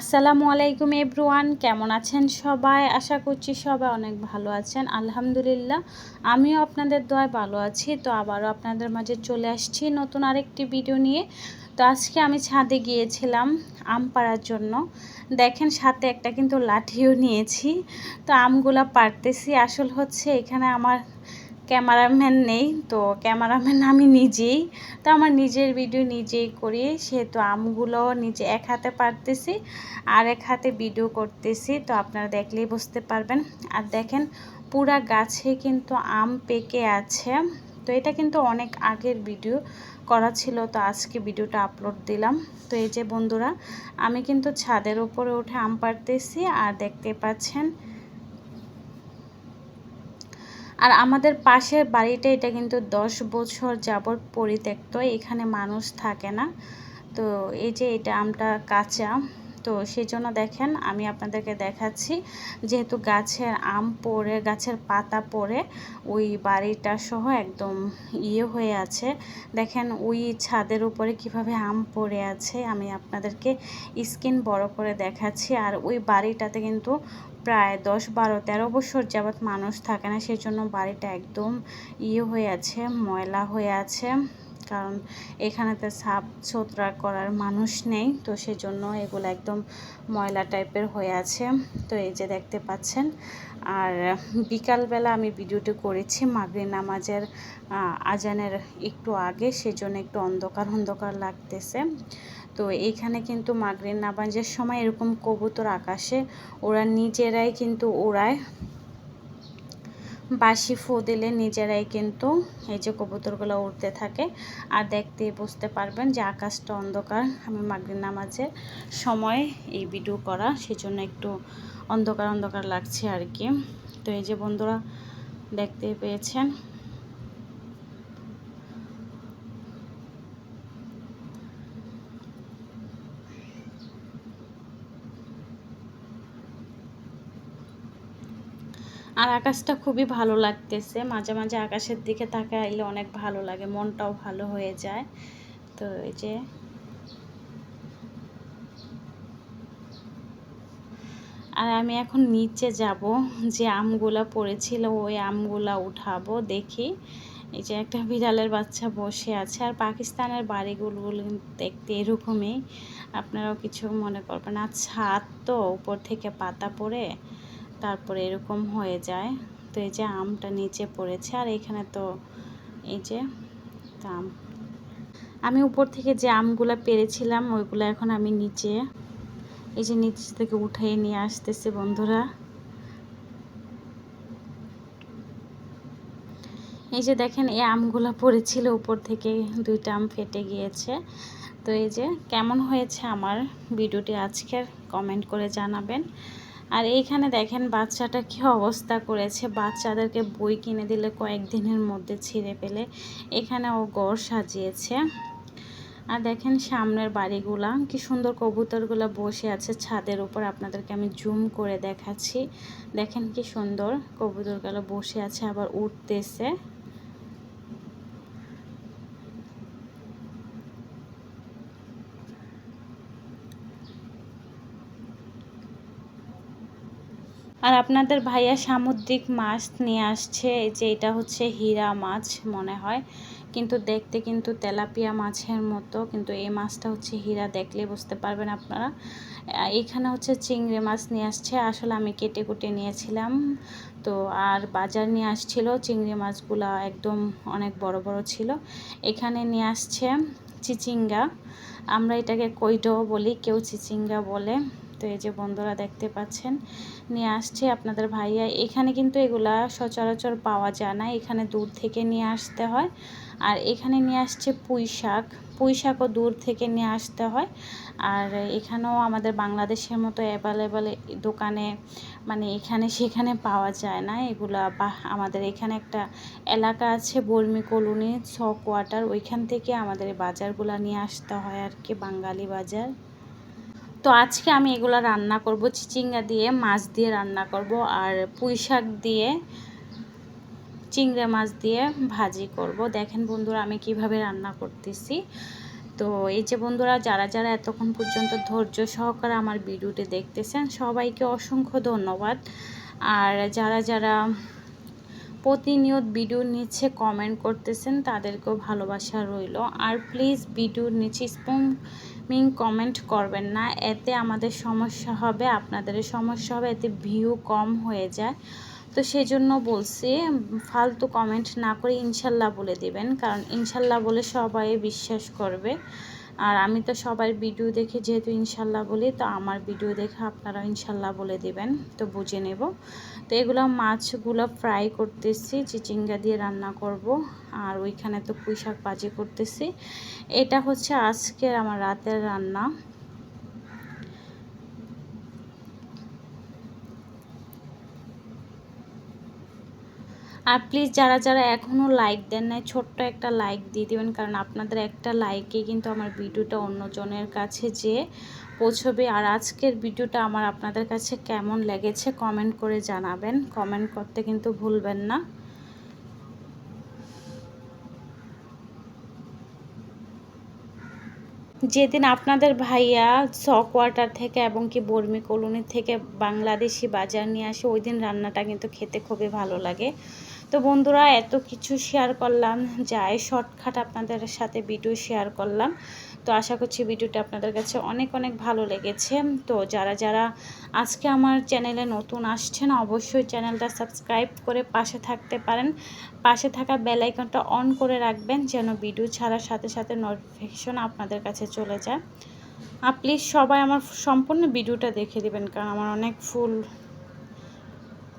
আসসালামু আলাইকুম এভরিওয়ান, কেমন আছেন সবাই? আশা করছি সবাই অনেক ভালো আছেন। আলহামদুলিল্লাহ, আমিও আপনাদের দয় ভালো আছি। তো আবারও আপনাদের মাঝে চলে আসছি নতুন আরেকটি ভিডিও নিয়ে। তো আজকে আমি ছাদে গিয়েছিলাম আম পাড়ার জন্য। দেখেন সাথে একটা কিন্তু লাঠিও নিয়েছি। তো আমগুলা পারতেছি আসল হচ্ছে এখানে আমার ক্যামেরাম্যান নেই, তো ক্যামেরাম্যান আমি নিজেই। তো আমার নিজের ভিডিও নিজেই করি, সেহেতু আমগুলো নিজে এক হাতে পারতেছি, আর এক হাতে ভিডিও করতেছি, তো আপনারা দেখলেই বুঝতে পারবেন। আর দেখেন, পুরা গাছে কিন্তু আম পেকে আছে, তো এটা কিন্তু অনেক আগের ভিডিও করা ছিল, তো আজকে ভিডিওটা আপলোড দিলাম। তো এই যে বন্ধুরা, আমি কিন্তু ছাদের উপরে উঠে আম পারতেছি আর দেখতে পাচ্ছেন আর আমাদের পাশের বাড়িটা এটা কিন্তু দশ বছর যাবৎ পরিত্যক্ত, এখানে মানুষ থাকে না। তো এই যে এটা আমটা কাঁচা তো সেই জন্য দেখেন আমি আপনাদেরকে দেখাচ্ছি, যেহেতু গাছের আম পড়ে, গাছের পাতা পড়ে, ওই বাড়িটা সহ একদম ইয়ে হয়ে আছে। দেখেন ওই ছাদের উপরে কীভাবে আম পড়ে আছে, আমি আপনাদেরকে স্কিন বড় করে দেখাচ্ছি। আর ওই বাড়িটাতে কিন্তু প্রায় দশ, বারো, তেরো বছর যাবৎ মানুষ থাকে না সেই জন্য বাড়িটা একদম ইয়ে হয়ে আছে, ময়লা হয়ে আছে। কারণ এখানেতে সাপ ছোতরা করার মানুষ নেই, তো সেজন্য এগুলো একদম ময়লা টাইপের হয়ে আছে। তো এই যে দেখতে পাচ্ছেন, আর বিকালবেলা আমি ভিডিওটি করেছি মাগরি নামাজের আজানের একটু আগে, সেজন্য একটু অন্ধকার অন্ধকার লাগতেছে। তো এইখানে কিন্তু মাগরিন নামাজের সময় এরকম কবুতর আকাশে ওরা নিজেরাই কিন্তু ওড়ায়। বাসি ফু দিলে নিজেরাই কিন্তু এই যে কবুতরগুলো উড়তে থাকে। আর দেখতে বুঝতে পারবেন যে আকাশটা অন্ধকার। আমি মাগরিন নামাজের সময় এই ভিডিও করা, সেজন্য একটু অন্ধকার অন্ধকার লাগছে আর কি। তো এই যে বন্ধুরা দেখতে পেয়েছেন। আর আকাশটা খুবই ভালো লাগতেছে। মাঝে মাঝে আকাশের দিকে তাকাইলে অনেক ভালো লাগে, মনটাও ভালো হয়ে যায়। তো এই যে আর আমি এখন নিচে যাব, যে আমগুলা পড়েছিল ওই আমগুলা উঠাবো, দেখি। এই যে একটা বিড়ালের বাচ্চা বসে আছে, আর পাকিস্তানের বাড়িগুলো দেখতে এরকমই। আপনারাও কিছু মনে করবেন আর ছাদ তো উপর থেকে পাতা পড়ে। তারপরে এরকম হয়ে যায়। তো এই যে আমটা নিচে পড়েছে, আর এখানে তো এই যে আম। আমি উপর থেকে যে আমগুলো পেরেছিলাম, ওইগুলো এখন আমি নিচে, এই যে নিচ থেকে উঠাই নিয়ে আসতেছে বন্ধুরা। এই যে দেখেন, এই আমগুলো পড়েছিল উপর থেকে, দুইটা আম ফেটে গিয়েছে। তো এই যে কেমন হয়েছে আমার ভিডিওটি আজকের, কমেন্ট করে জানাবেন। আর এইখানে দেখেন বাচ্চাটা কি অবস্থা করেছে। বাচ্চাদেরকে বই কিনে দিলে কয়েকদিনের মধ্যে ছিঁড়ে ফেলে। এখানে ও গড় সাজিয়েছে। আর দেখেন সামনের বাড়িগুলা, কি সুন্দর কবুতরগুলো বসে আছে ছাদের উপর। আপনাদেরকে আমি জুম করে দেখাচ্ছি। দেখেন কি সুন্দর কবুতরগুলো বসে আছে, আবার উঠতেছে। আর আপনাদের ভাইয়া সামুদ্রিক মাছ নিয়ে আসছে যে এটা হচ্ছে হীরা মাছ মনে হয়। কিন্তু দেখতে কিন্তু তেলাপিয়া মাছের মতো, কিন্তু এই মাছটা হচ্ছে হীরা দেখলে বুঝতে পারবেন আপনারা। এখানে হচ্ছে চিংড়ি মাছ নিয়ে আসছে, আসলে আমি কেটে কুটে নিয়েছিলাম। তো আর বাজার নিয়ে আসছিল, চিংড়ি মাছগুলো একদম অনেক বড় বড় ছিল। এখানে নিয়ে আসছে চিচিঙ্গা। আমরা এটাকে কৈডও বলি, কেউ চিচিঙ্গা বলে। তো এই যে বন্ধুরা দেখতে পাচ্ছেন, নিয়ে আসছে আপনাদের ভাইয়া। এখানে কিন্তু এগুলা সচরাচর পাওয়া যায় না, এখানে দূর থেকে নিয়ে আসতে হয়। আর এখানে নিয়ে আসছে পুঁই শাক, পুঁই শাকও দূর থেকে নিয়ে আসতে হয়। আর এখানেও আমাদের বাংলাদেশের মতো অ্যাভেলেবেল দোকানে মানে এখানে সেখানে পাওয়া যায় না এগুলা। বা আমাদের এখানে একটা এলাকা আছে, বর্মি কলোনি, ছ কোয়ার্টার, ওইখান থেকে আমাদের বাজারগুলো নিয়ে আসতে হয় আর কি, বাঙালি বাজার। তো আজকে আমি এগুলো রান্না করব। চিচিঙ্গা দিয়ে, মাছ দিয়ে রান্না করব আর পুঁই শাক দিয়ে, চিংড়া মাছ দিয়ে ভাজি করব। দেখেন বন্ধুরা আমি কীভাবে রান্না করতেছি। তো এই যে বন্ধুরা, যারা যারা এতক্ষণ পর্যন্ত ধৈর্য সহকারে আমার ভিডিওটি দেখতেছেন, সবাইকে অসংখ্য ধন্যবাদ। আর যারা যারা প্রতিনিয়ত ভিডিওর নিচে কমেন্ট করতেছেন, তাদেরকেও ভালোবাসা রইল। আর প্লিজ ভিডিওর নিচে স্পুমিং কমেন্ট করবেন না, এতে আমাদের সমস্যা হবে, আপনাদের সমস্যা হবে, এতে ভিউ কম হয়ে যায়। তো সেই জন্য বলছি, ফালতু কমেন্ট না করে ইনশাল্লাহ বলে দিবেন, কারণ ইনশাল্লাহ বলে সবাই বিশ্বাস করবে। আর আমি তো সবার ভিডিও দেখে যেহেতু ইনশাল্লাহ বলি, তো আমার ভিডিও দেখে আপনারা ইনশাল্লাহ বলে দেবেন, তো বুঝে নেব। তো এগুলো মাছগুলো ফ্রাই করতেছি, চিচিঙ্গা দিয়ে রান্না করব, আর ওইখানে তো পুঁই শাক ভাজি করতেছি। এটা হচ্ছে আজকের আমার রাতের রান্না। আর প্লিজ যারা যারা এখনও লাইক দেন নাই, ছোট্ট একটা লাইক দিয়ে দেবেন। কারণ আপনাদের একটা লাইকে কিন্তু আমার ভিডিওটা অন্যজনের কাছে যে পৌঁছবে। আর আজকের ভিডিওটা আমার আপনাদের কাছে কেমন লেগেছে কমেন্ট করে জানাবেন। কমেন্ট করতে কিন্তু ভুলবেন না। যেদিন আপনাদের ভাইয়া স কোয়ার্টার থেকে এবং কি বর্মি কলোনি থেকে বাংলাদেশি বাজার নিয়ে আসে, ওই দিন রান্নাটা কিন্তু খেতে খুবই ভালো লাগে। তো বন্ধুরা, এত কিছু শেয়ার করলাম, যাই শর্টকাট আপনাদের সাথে ভিডিও শেয়ার করলাম। তো আশা করছি ভিডিওটা আপনাদের কাছে অনেক অনেক ভালো লেগেছে। তো যারা যারা আজকে আমার চ্যানেলে নতুন আসছেন, অবশ্যই চ্যানেলটা সাবস্ক্রাইব করে পাশে থাকতে পারেন। পাশে থাকা বেল আইকনটা অন করে রাখবেন, যেন ভিডিও ছাড়ার সাথে সাথে নোটিফিকেশন আপনাদের কাছে চলে যায়। আর প্লিজ সবাই আমার সম্পূর্ণ ভিডিওটা দেখে দিবেন, কারণ আমার অনেক ফুল